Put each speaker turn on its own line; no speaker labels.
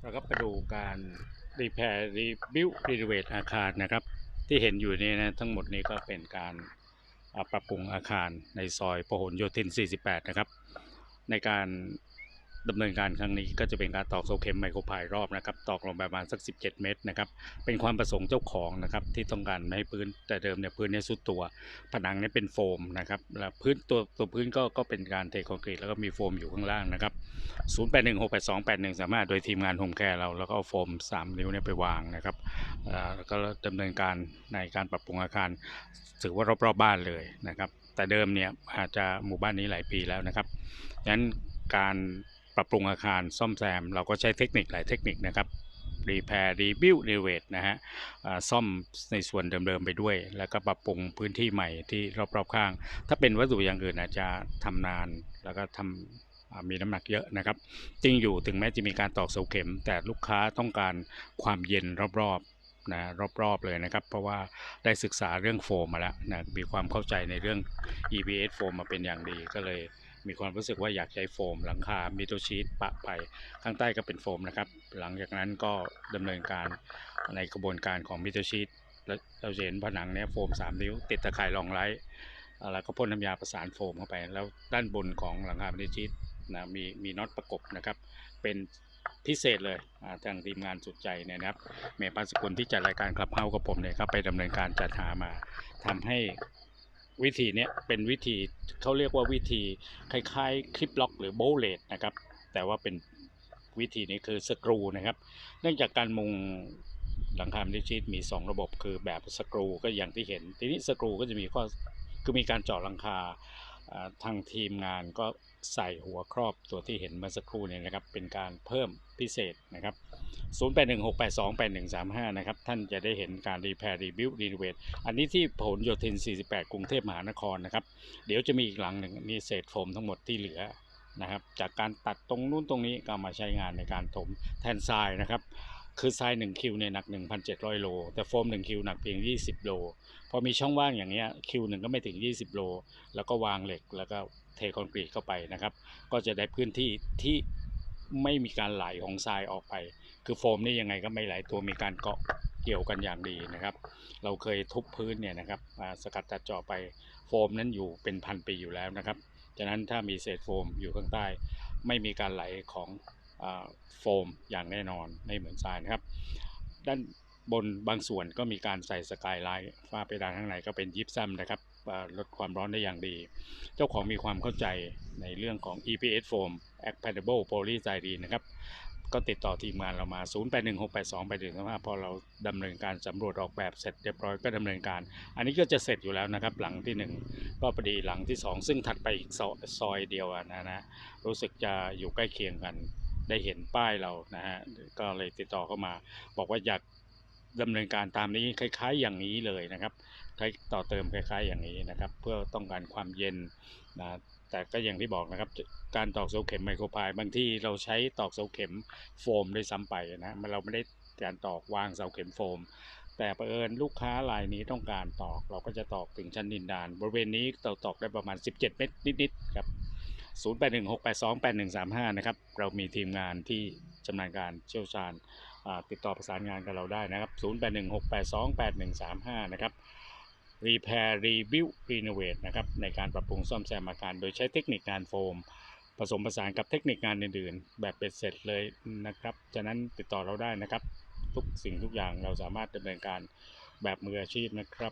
เราก็ไปดูการรีแพร์รีบิวรีเวทอาคารนะครับ ที่เห็นอยู่นี่นะทั้งหมดนี้ก็เป็นการปรับปรุงอาคารในซอยพหลโยธิน 48 นะครับ ในการ ดำเนินการครั้งนี้ก็จะเป็นการตอกเสาเข็มไมโครพายรอบนะครับ ตอกลงไปประมาณสัก 17 เมตรนะครับเป็นความประสงค์เจ้าของนะครับที่ต้องการไม่ให้พื้นแต่เดิมเนี่ยพื้นเนี่ยสุดตัว ผนังเนี่ยเป็นโฟมนะครับแล้วพื้นตัวตัวพื้นก็ก็เป็นการเทคอนกรีตแล้วก็มีโฟมอยู่ข้างล่างนะครับ0816828135โดยทีมงานโฮมแคร์เราแล้วก็เอาโฟม 3 นิ้วเนี่ยไปวางนะครับแล้วก็ดำเนินการในการปรับปรุงอาคารถือว่ารอบๆบบ้านเลยนะครับแต่เดิมเนี่ยอาจจะหมู่บ้านนี้หลายปีแล้วนะครับดังนั้นการ ปรับปรุงอาคารซ่อมแซม เราก็ใช้เทคนิคหลายเทคนิคนะครับรีแพร์รีบิวรีเวทนะฮะซ่อมในส่วนเดิมๆไปด้วย แล้วก็ปรับปรุงพื้นที่ใหม่ที่รอบๆข้าง ถ้าเป็นวัสดุอย่างอื่นอาจจะทำนานแล้วก็ทำอ่ามีน้ำหนักเยอะนะครับ จริงอยู่ถึงแม้จะมีการตอกเสาเข็ม แต่ลูกค้าต้องการความเย็นรอบๆนะรอบๆเลยนะครับ เพราะว่าได้ศึกษาเรื่องโฟมมาแล้วนะมีความเข้าใจในเรื่อง EVS โฟมมาเป็นอย่างดีก็เลย มีความรู้สึกว่าอยากใช้โฟม หลังคามิโตชีตปะไปข้างใต้ก็เป็นโฟมนะครับ หลังจากนั้นก็ดำเนินการในกระบวนการของมิโตชีตแล้วเราจะเห็นผนังเนี้ยโฟม3นิ้ว ติดตะข่ายรองไร้แล้วก็พ่นน้ำยาประสานโฟมเข้าไป แล้วด้านบนของหลังคามินิจิตนะมีมีน็อตประกบนะครับ เป็นพิเศษเลยทางทีมงานสุดใจเนี่ยนะครับเมย์ปัสกุลที่จัดรายการคลับเฮากับผมเนี่ยก็ไปดำเนินการจัดหามาทำให้ วิธีเนี้ยเป็นวิธีเขาเรียกว่าวิธีคล้ายๆคลิปล็อกหรือโบเลตนะครับ แต่ว่าเป็นวิธีนี้คือสกรูนะครับ เนื่องจากการมุงหลังคามินิจิตมี 2 ระบบคือแบบสกรูก็อย่างที่เห็น ทีนี้สกรูก็จะมีข้อคือมีการเจาะหลังคา ทางทีมงานก็ใส่หัวครอบตัวที่เห็นเมื่อสักครู่นี่ยนะครับ เป็นการเพิ่มพิเศษนะครับ 0816828135 นะครับ ท่านจะได้เห็นการรีแพร์รีบิวรีโนเวทอันนี้ที่ผลโยธิน 48 กรุงเทพมหานครนะครับ เดี๋ยวจะมีอีกหลังหนึ่งนี่เศษโฟมทั้งหมดที่เหลือนะครับ จากการตัดตรงนู้นตรงนี้ก็มาใช้งานในการถมแทนทรายนะครับ คือทราย1คิวเนี่ยหนัก 1,700 โล แต่โฟม1คิวหนักเพียง 20 โล พอมีช่องว่างอย่างเงี้ยคิวหนึ่งก็ไม่ถึง 20 โล แล้วก็วางเหล็กแล้วก็เทคอนกรีตเข้าไปนะครับ ก็จะได้พื้นที่ที่ไม่มีการไหลของทรายออกไป คือโฟมนี่ยังไงก็ไม่ไหลตัวมีการเกาะเกี่ยวกันอย่างดีนะครับ เราเคยทุบพื้นเนี่ยนะครับสกัดตัดเจาะไปโฟมนั้นอยู่เป็นพันปีอยู่แล้วนะครับฉะนั้นถ้ามีเศษโฟมอยู่ข้างใต้ ไม่มีการไหลของ โฟมอย่างแน่นอนไม่เหมือนทรายนะครับ ด้านบนบางส่วนก็มีการใส่สกายไลท์ฝ้าเพดานข้างในก็เป็นยิปซัมนะครับลดความร้อนได้อย่างดี เจ้าของมีความเข้าใจในเรื่องของ EPS foam Expandable Polystyrene นะครับ ก็ติดต่อทีมงานเรามา 0816828135พอเราดำเนินการสำรวจออกแบบเสร็จเรียบร้อยก็ดำเนินการ อันนี้ก็จะเสร็จอยู่แล้วนะครับ หลังที่ 1 ก็พอดีหลังที่ 2 ซึ่งถัดไปอีกซอยเดียวอะนะนะ รู้สึกจะอยู่ใกล้เคียงกัน ได้เห็นป้ายเรานะฮะก็เลยติดต่อเข้ามา บอกว่าอยากดำเนินการตามนี้คล้าย ๆ อย่างนี้เลยนะครับคล้ายต่อเติมคล้าย ๆ อย่างนี้นะครับ เพื่อต้องการความเย็นนะแต่ก็อย่างที่บอกนะครับ การตอกเสาเข็มไมโครพายบางที่เราใช้ตอกเสาเข็มโฟมด้วยซ้ำไปนะมันเราไม่ได้การตอกวางเสาเข็มโฟม แต่ประเอิญลูกค้ารายนี้ต้องการตอก เราก็จะตอกถึงชั้นดินดาน บริเวณนี้เราตอกได้ประมาณ 17 เมตรนิดๆครับ 0816828135 นะครับ เรามีทีมงานที่ชำนาญการเชี่ยวชาญติดต่อประสานงานกับเราได้นะครับ 0816828135 นะครับ Repair Rebuild Renovate นะครับ ในการปรับปรุงซ่อมแซมอาคาร โดยใช้เทคนิคงานโฟม ผสมผสานกับเทคนิคงานอื่นๆ แบบเป็นเสร็จเลยนะครับ ฉะนั้นติดต่อเราได้นะครับ ทุกสิ่งทุกอย่างเราสามารถดำเนินการแบบมืออาชีพนะครับ